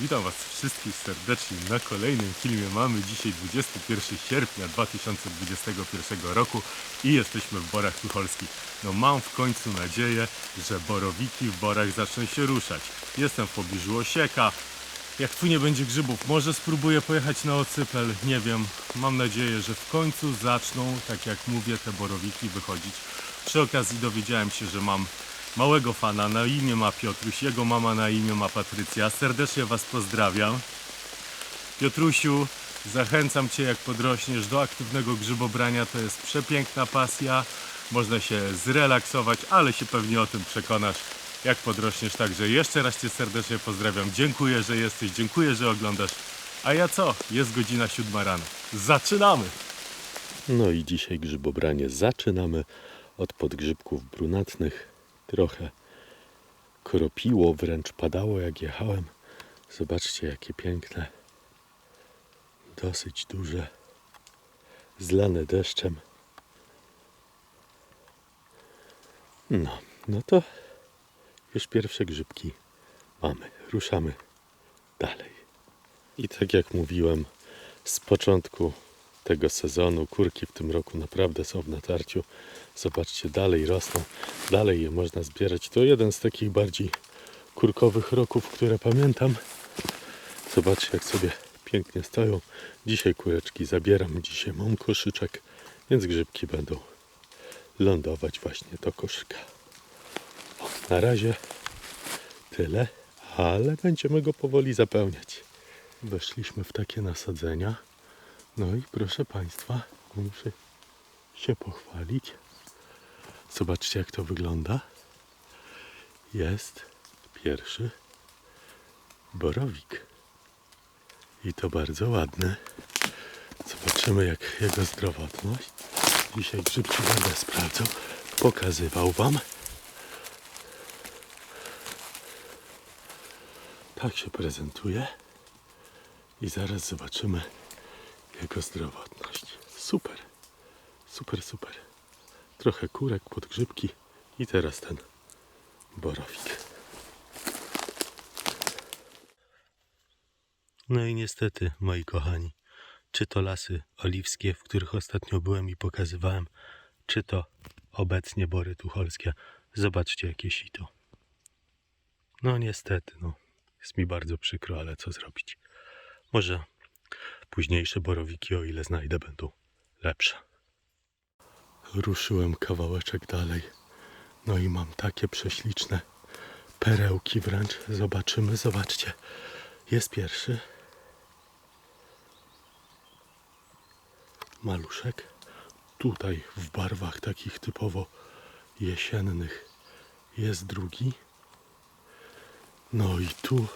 Witam Was wszystkich serdecznie na kolejnym filmie. Mamy dzisiaj 21 sierpnia 2021 roku i jesteśmy w Borach Tucholskich. No mam w końcu nadzieję, że borowiki w Borach zaczną się ruszać. Jestem w pobliżu Osieka. Jak tu nie będzie grzybów, może spróbuję pojechać na Ocypel, nie wiem. Mam nadzieję, że w końcu zaczną, tak jak mówię, te borowiki wychodzić. Przy okazji dowiedziałem się, że mam małego fana, na imię ma Piotruś, jego mama na imię ma Patrycja. Serdecznie Was pozdrawiam. Piotrusiu, zachęcam Cię jak podrośniesz do aktywnego grzybobrania, to jest przepiękna pasja. Można się zrelaksować, ale się pewnie o tym przekonasz jak podrośniesz. Także jeszcze raz Cię serdecznie pozdrawiam. Dziękuję, że jesteś, dziękuję, że oglądasz. A ja co? Jest godzina siódma rano. Zaczynamy! No i dzisiaj grzybobranie zaczynamy od podgrzybków brunatnych. Trochę kropiło, wręcz padało jak jechałem. Zobaczcie jakie piękne. Dosyć duże. Zlane deszczem. No, no to już pierwsze grzybki mamy. Ruszamy dalej. I tak jak mówiłem, z początku tego sezonu kurki w tym roku naprawdę są w natarciu. Zobaczcie, dalej rosną, dalej je można zbierać. To jeden z takich bardziej kurkowych roków, które pamiętam. Zobaczcie, jak sobie pięknie stoją. Dzisiaj kureczki zabieram, dzisiaj mam koszyczek, więc grzybki będą lądować właśnie do koszyka. O, na razie tyle, ale będziemy go powoli zapełniać. Weszliśmy w takie nasadzenia. No i proszę Państwa, muszę się pochwalić. Zobaczcie, jak to wygląda. Jest pierwszy borowik. I to bardzo ładny. Zobaczymy, jak jego zdrowotność. Dzisiaj grzybki będę sprawdzał, pokazywał Wam. Tak się prezentuje. I zaraz zobaczymy jego zdrowotność. Super, super, super. Trochę kurek, podgrzybki i teraz ten borowik. No i niestety, moi kochani, czy to lasy oliwskie, w których ostatnio byłem i pokazywałem, czy to obecnie bory tucholskie. Zobaczcie jakie sito. No niestety, no. Jest mi bardzo przykro, ale co zrobić? Może późniejsze borowiki, o ile znajdę, będą lepsze. Ruszyłem kawałeczek dalej. No i mam takie prześliczne perełki wręcz. Zobaczymy, zobaczcie. Jest pierwszy. Maluszek. Tutaj w barwach takich typowo jesiennych jest drugi. No i tu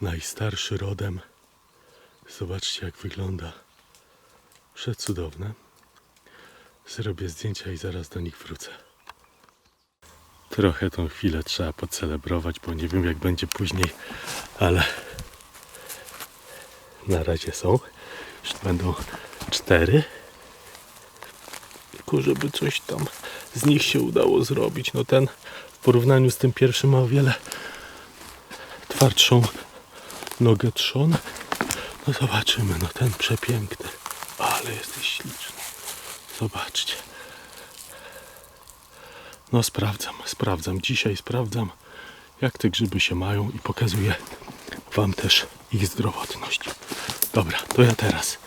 najstarszy rodem. Zobaczcie jak wygląda. Przecudowne. Zrobię zdjęcia i zaraz do nich wrócę. Trochę tą chwilę trzeba pocelebrować, bo nie wiem jak będzie później, ale na razie są. Już będą cztery. Tylko żeby coś tam z nich się udało zrobić. No ten w porównaniu z tym pierwszym ma o wiele twardszą nogę trzon. No zobaczymy, no ten przepiękny. Ale jesteś śliczny. Zobaczcie. No sprawdzam, sprawdzam. Dzisiaj sprawdzam, jak te grzyby się mają i pokazuję Wam też ich zdrowotność. Dobra, to ja teraz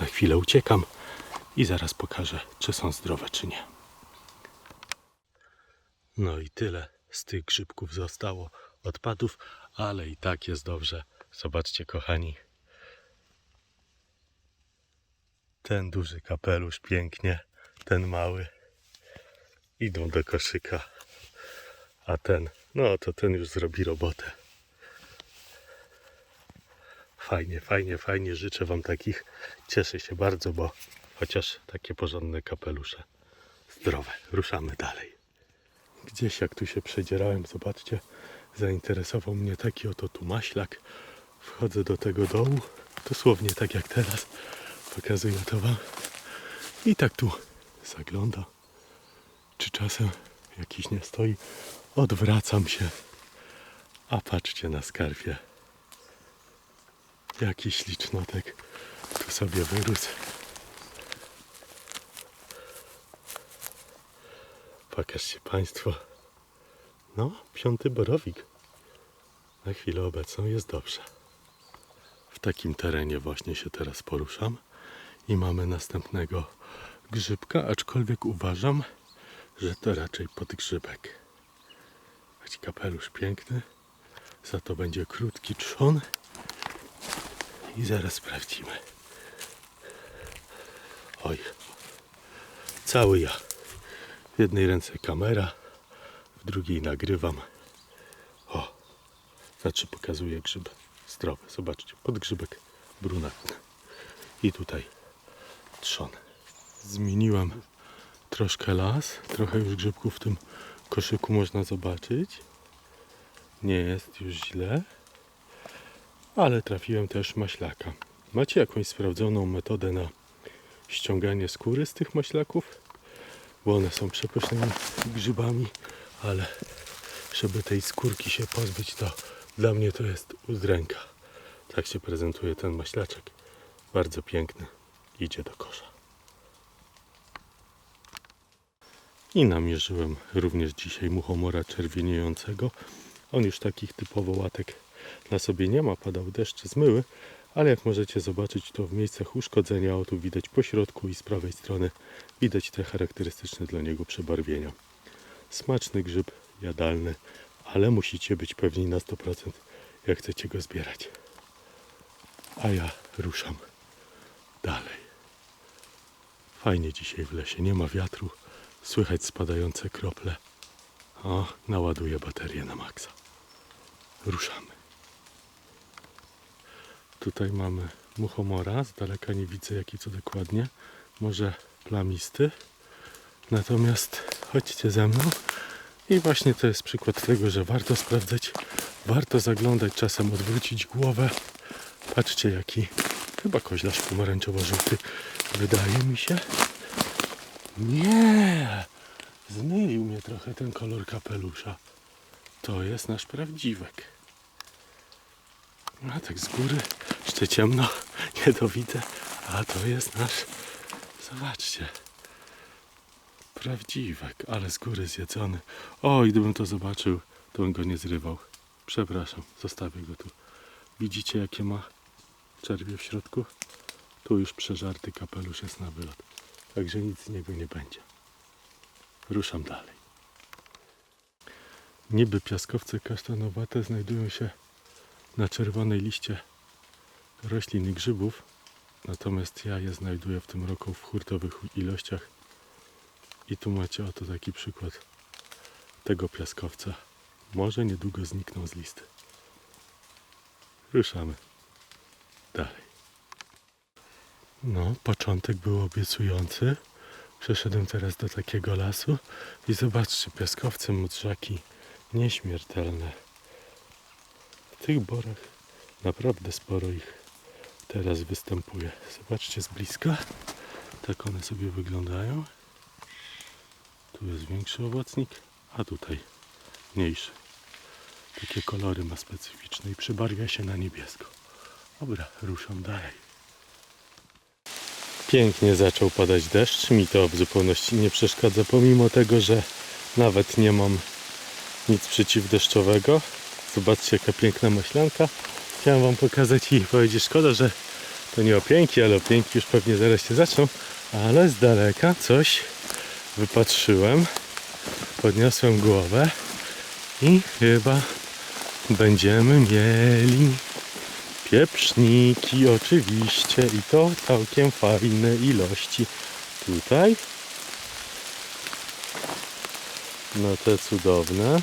na chwilę uciekam i zaraz pokażę, czy są zdrowe, czy nie. No i tyle z tych grzybków zostało odpadów, ale i tak jest dobrze. Zobaczcie, kochani. Ten duży kapelusz pięknie, ten mały idą do koszyka, a ten, no to ten już zrobi robotę. Fajnie, fajnie, fajnie. Życzę Wam takich. Cieszę się bardzo, bo chociaż takie porządne kapelusze. Zdrowe. Ruszamy dalej. Gdzieś jak tu się przedzierałem, zobaczcie, zainteresował mnie taki oto tu maślak. Wchodzę do tego dołu, dosłownie tak jak teraz. Pokazuję to Wam. I tak tu zagląda. Czy czasem jakiś nie stoi? Odwracam się. A patrzcie na skarpie. Jaki ślicznotek. Tu sobie wyrósł. Pokażcie Państwo. No, piąty borowik. Na chwilę obecną jest dobrze. W takim terenie właśnie się teraz poruszam i mamy następnego grzybka, aczkolwiek uważam, że to raczej podgrzybek. Choć kapelusz piękny, za to będzie krótki trzon i zaraz sprawdzimy. Oj, cały ja. W jednej ręce kamera, w drugiej nagrywam. O, znaczy pokazuję grzyb zdrowy. Zobaczcie, podgrzybek brunatny. I tutaj trzon. Zmieniłem troszkę las, trochę już grzybków w tym koszyku można zobaczyć. Nie jest już źle, ale trafiłem też maślaka. Macie jakąś sprawdzoną metodę na ściąganie skóry z tych maślaków? Bo one są przepysznymi grzybami, ale żeby tej skórki się pozbyć, to dla mnie to jest udręka. Tak się prezentuje ten maślaczek. Bardzo piękny. Idzie do kosza. I namierzyłem również dzisiaj muchomora czerwieniejącego. On już takich typowo łatek na sobie nie ma, padał deszcz zmyły, ale jak możecie zobaczyć, to w miejscach uszkodzenia o tu widać po środku i z prawej strony widać te charakterystyczne dla niego przebarwienia. Smaczny grzyb, jadalny, ale musicie być pewni na 100%, jak chcecie go zbierać. A ja ruszam dalej. Fajnie dzisiaj w lesie, nie ma wiatru, słychać spadające krople. O, naładuję baterię na maksa. Ruszamy. Tutaj mamy muchomora, z daleka nie widzę jaki co dokładnie, może plamisty. Natomiast chodźcie ze mną i właśnie to jest przykład tego, że warto sprawdzać, warto zaglądać, czasem odwrócić głowę. Patrzcie jaki, chyba koźlarz pomarańczowo-żółty, wydaje mi się. Nie, zmylił mnie trochę ten kolor kapelusza. To jest nasz prawdziwek. A tak z góry jeszcze ciemno, nie a to jest nasz, zobaczcie, prawdziwek, ale z góry zjedzony. O, i gdybym to zobaczył, to bym go nie zrywał. Przepraszam, zostawię go tu. Widzicie jakie ma czerwie w środku? Tu już przeżarty kapelusz jest na wylot, także nic z niego nie będzie. Ruszam dalej. Niby piaskowce kasztanowate znajdują się na czerwonej liście roślin i grzybów, natomiast ja je znajduję w tym roku w hurtowych ilościach. I tu macie oto taki przykład tego piaskowca. Może niedługo znikną z listy. Ruszamy dalej. No, początek był obiecujący. Przeszedłem teraz do takiego lasu i zobaczcie, piaskowce modrzaki nieśmiertelne. W tych borach naprawdę sporo ich teraz występuje. Zobaczcie z bliska. Tak one sobie wyglądają. Tu jest większy owocnik, a tutaj mniejszy. Takie kolory ma specyficzne i przebarwia się na niebiesko. Dobra, ruszam dalej. Pięknie zaczął padać deszcz. Mi to w zupełności nie przeszkadza, pomimo tego, że nawet nie mam nic przeciwdeszczowego. Zobaczcie, jaka piękna maślanka. Chciałem Wam pokazać i powiedzieć, szkoda, że to nie opięki, ale opięki już pewnie zaraz się zaczną. Ale z daleka coś wypatrzyłem. Podniosłem głowę i chyba będziemy mieli pieprzniki oczywiście i to całkiem fajne ilości. Tutaj no te cudowne.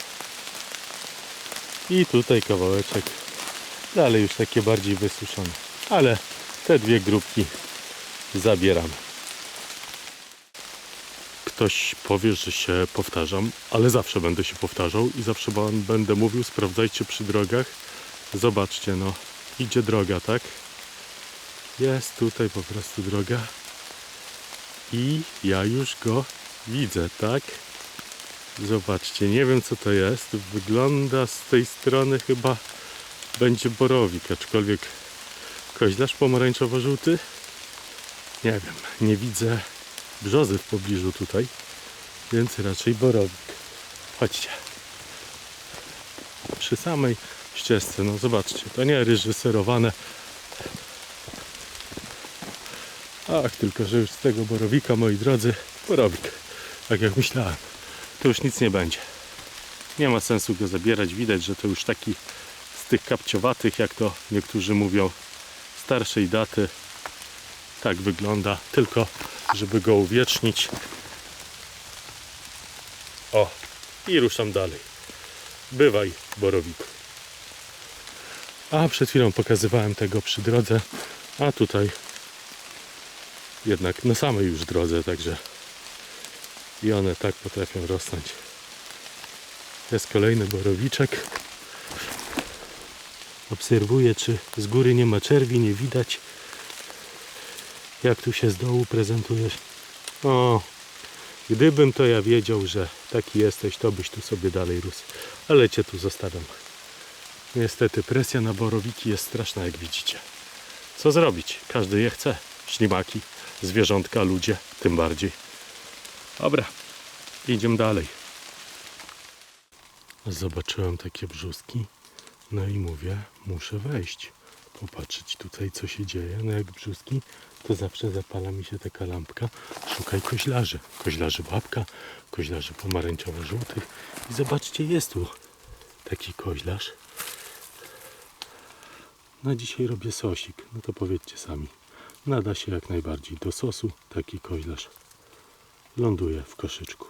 I tutaj kawałeczek. Dalej już takie bardziej wysuszone. Ale te dwie grupki zabieramy. Ktoś powie, że się powtarzam, ale zawsze będę się powtarzał i zawsze będę mówił, sprawdzajcie przy drogach. Zobaczcie, no, idzie droga, tak? Jest tutaj po prostu droga. I ja już go widzę, tak? Zobaczcie, nie wiem co to jest. Wygląda z tej strony chyba będzie borowik, aczkolwiek Koźlarz pomarańczowo-żółty? Nie wiem, nie widzę brzozy w pobliżu tutaj, więc raczej borowik. Chodźcie. Przy samej ścieżce, no zobaczcie, to nie ryży serowane. Ach, tylko że już z tego borowika, moi drodzy, borowik, tak jak myślałem, to już nic nie będzie. Nie ma sensu go zabierać, widać, że to już taki z tych kapciowatych, jak to niektórzy mówią, starszej daty. Tak wygląda, tylko żeby go uwiecznić. O, i ruszam dalej. Bywaj, borowiku. A przed chwilą pokazywałem tego przy drodze, a tutaj jednak na samej już drodze, także i one tak potrafią rosnąć. Jest kolejny borowiczek. Obserwuję, czy z góry nie ma czerwi, nie widać. Jak tu się z dołu prezentujesz? O, gdybym to ja wiedział, że taki jesteś, to byś tu sobie dalej rósł. Ale cię tu zostawiam. Niestety presja na borowiki jest straszna, jak widzicie. Co zrobić? Każdy je chce. Ślimaki, zwierzątka, ludzie, tym bardziej. Dobra, idziemy dalej. Zobaczyłem takie brzuski, no i mówię, muszę wejść, popatrzeć tutaj, co się dzieje. No jak brzuski, to zawsze zapala mi się taka lampka. Szukaj koźlarzy. Koźlarzy babka, koźlarzy pomarańczowo-żółtych. I zobaczcie, jest tu taki koźlarz. Na dzisiaj robię sosik. No to powiedzcie sami. Nada się jak najbardziej do sosu taki koźlarz. Ląduje w koszyczku.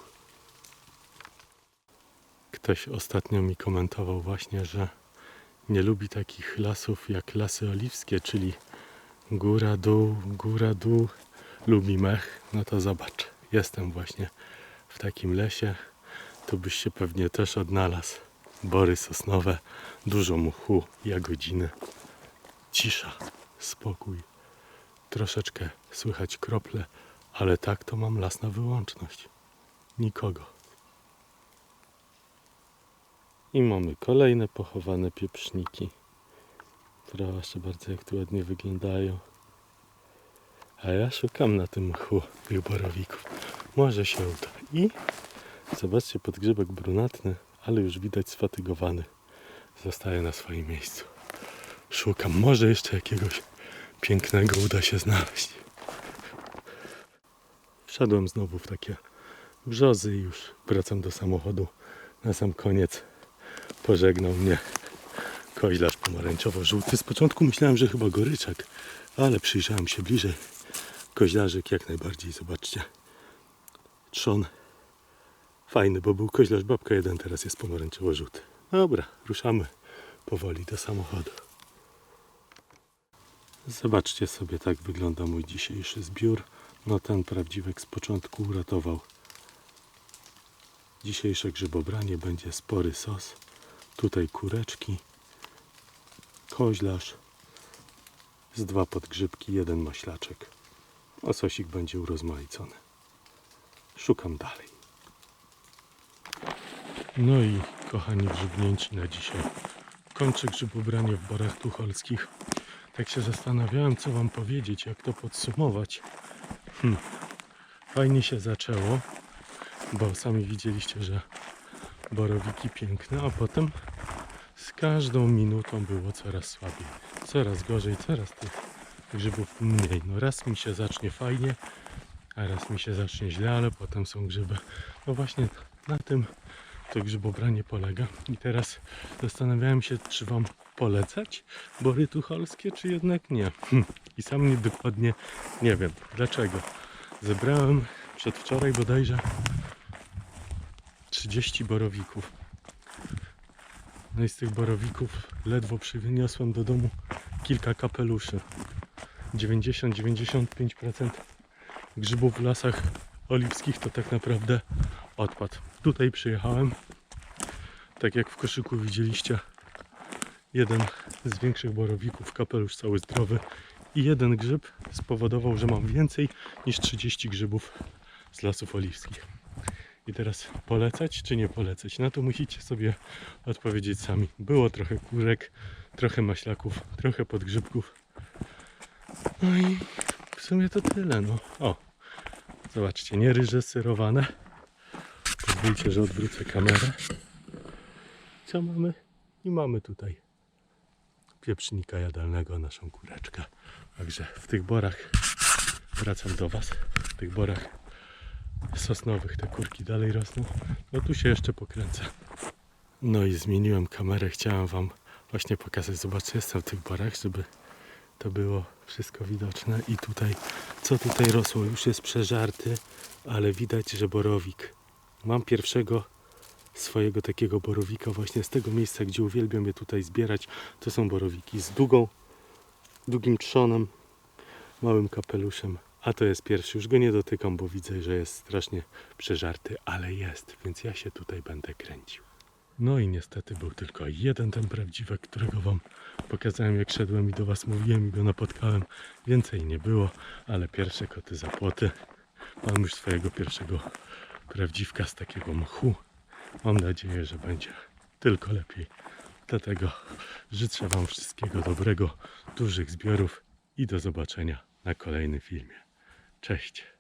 Ktoś ostatnio mi komentował właśnie, że nie lubi takich lasów jak lasy oliwskie, czyli góra, dół, góra, dół. Lubi mech. No to zobacz, jestem właśnie w takim lesie. Tu byś się pewnie też odnalazł. Bory sosnowe, dużo muchu, jagodziny. Cisza, spokój. Troszeczkę słychać krople, ale tak to mam las na wyłączność. Nikogo. I mamy kolejne pochowane pieprzniki. Proszę bardzo, jak tu ładnie wyglądają. A ja szukam na tym mchu tych borowików. Może się uda. I zobaczcie, podgrzebek brunatny, ale już widać sfatygowany. Zostaje na swoim miejscu. Szukam. Może jeszcze jakiegoś pięknego uda się znaleźć. Wszedłem znowu w takie brzozy i już wracam do samochodu. Na sam koniec pożegnał mnie koźlarz pomarańczowo-żółty. Z początku myślałem, że chyba goryczek, ale przyjrzałem się bliżej. Koźlarzyk jak najbardziej, zobaczcie. Trzon. Fajny, bo był koźlarz babka jeden, teraz jest pomarańczowo-żółty. Dobra, ruszamy powoli do samochodu. Zobaczcie sobie, tak wygląda mój dzisiejszy zbiór. No ten prawdziwek z początku uratował. Dzisiejsze grzybobranie będzie spory sos. Tutaj kureczki, koźlarz, z dwa podgrzybki, jeden maślaczek. A sosik będzie urozmaicony. Szukam dalej. No i kochani grzybnięci na dzisiaj. Kończę grzybobranie w Borach Tucholskich. Tak się zastanawiałem, co wam powiedzieć, jak to podsumować. Hmm. Fajnie się zaczęło, bo sami widzieliście, że borowiki piękne, a potem z każdą minutą było coraz słabiej. Coraz gorzej, coraz tych grzybów mniej. No raz mi się zacznie fajnie, a raz mi się zacznie źle, ale potem są grzyby. No właśnie na tym to grzybobranie polega. I teraz zastanawiałem się, czy wam polecać bory tucholskie, czy jednak nie. Hm. I sam nie dokładnie nie wiem dlaczego. Zebrałem przedwczoraj bodajże 30 borowików. No i z tych borowików ledwo przyniosłem do domu kilka kapeluszy. 90-95% grzybów w lasach oliwskich to tak naprawdę odpad. Tutaj przyjechałem, tak jak w koszyku widzieliście, jeden z większych borowików, kapelusz cały zdrowy i jeden grzyb spowodował, że mam więcej niż 30 grzybów z lasów oliwskich. I teraz polecać czy nie polecać? Na to musicie sobie odpowiedzieć sami. Było trochę kurek, trochę maślaków, trochę podgrzybków. No i w sumie to tyle, no. O, zobaczcie, nie reżyserowane. Pozwólcie, że odwrócę kamerę. Co mamy? I mamy tutaj pieprznika jadalnego, naszą kureczkę. Także w tych borach wracam do Was. W tych borach sosnowych te kurki dalej rosną. No tu się jeszcze pokręcę. No i zmieniłem kamerę. Chciałem Wam właśnie pokazać. Zobaczcie, jestem w tych borach, żeby to było wszystko widoczne. I tutaj, co tutaj rosło, już jest przeżarty, ale widać, że borowik. Mam pierwszego swojego takiego borowika właśnie z tego miejsca, gdzie uwielbiam je tutaj zbierać. To są borowiki z długą, długim trzonem, małym kapeluszem. A to jest pierwszy. Już go nie dotykam, bo widzę, że jest strasznie przeżarty, ale jest, więc ja się tutaj będę kręcił. No i niestety był tylko jeden ten prawdziwy, którego wam pokazałem jak szedłem i do was mówiłem i go napotkałem. Więcej nie było, ale pierwsze koty za płoty. Mam już swojego pierwszego prawdziwka z takiego mchu. Mam nadzieję, że będzie tylko lepiej. Dlatego życzę wam wszystkiego dobrego, dużych zbiorów i do zobaczenia na kolejnym filmie. Cześć!